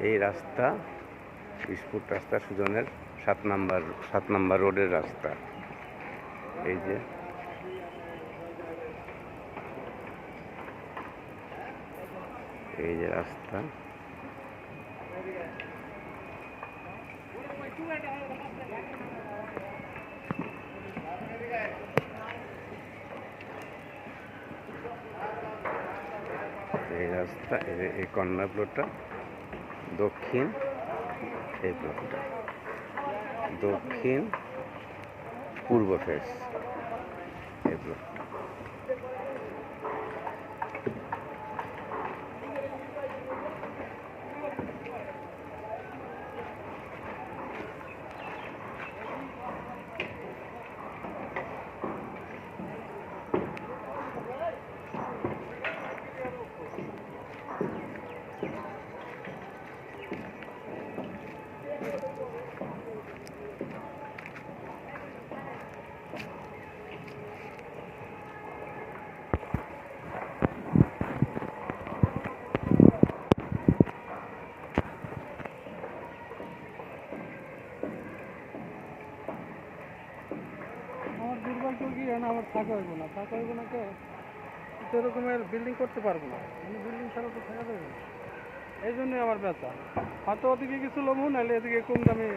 এই রাস্তা বিশ রাস্তা, সুজনের সাত নাম্বার সাত নাম্বার রোডের রাস্তা। এই যে। এই যে রাস্তা। এই রাস্তা, এই যে এই কর্নার প্লটটা দক্ষিণ এই ব্লকটা। দক্ষিণ পূর্ব ফেস এই প্লটটা আমার দুর্ভাগ্য কি এখন আমার থাকা হইব না। থাকা হইব না কে? সেরকমের বিল্ডিং করতে পারব না। আমি বিল্ডিং ছাড়া তো থাকা যাবে না। এই জন্যই আমার ব্যথা। হয়তো ওদিকে কিছু লোক নাহলে এদিকে কম দামে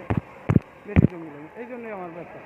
বেশি জমি এই জন্যই আমার ব্যথা।